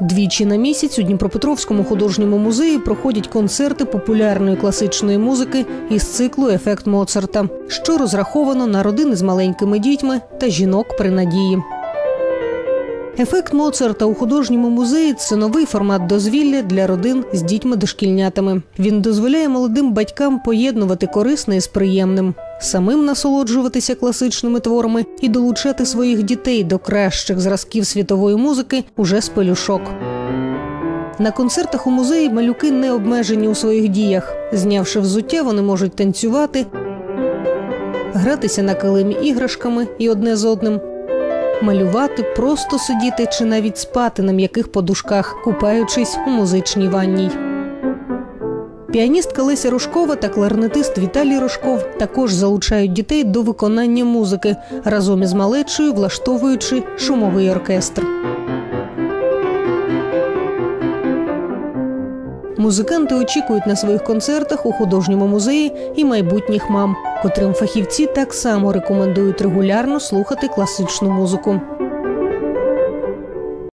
Двічі на місяць у Дніпропетровському художньому музеї проходять концерти популярної класичної музики із циклу Ефект Моцарта, що розраховано на родини з маленькими дітьми та жінок при надії. Ефект Моцарта у художньому музеї це новий формат дозвілля для родин з дітьми-дошкільнятами. Він дозволяє молодим батькам поєднувати корисне із приємним, самим насолоджуватися класичними творами і долучати своїх дітей до кращих зразків світової музики уже з пелюшок. На концертах у музеї малюки не обмежені у своїх діях. Знявши взуття, вони можуть танцювати, гратися на килимі іграшками і одне з одним, малювати, просто сидіти чи навіть спати на м'яких подушках, купаючись у музичній ванній. Піаністка Леся Рожкова та кларнетист Віталій Рожков також залучають дітей до виконання музики разом із малечою, влаштовуючи шумовий оркестр. Музиканти очікують на своїх концертах у художньому музеї і майбутніх мам, котрим фахівці так само рекомендують регулярно слухати класичну музику.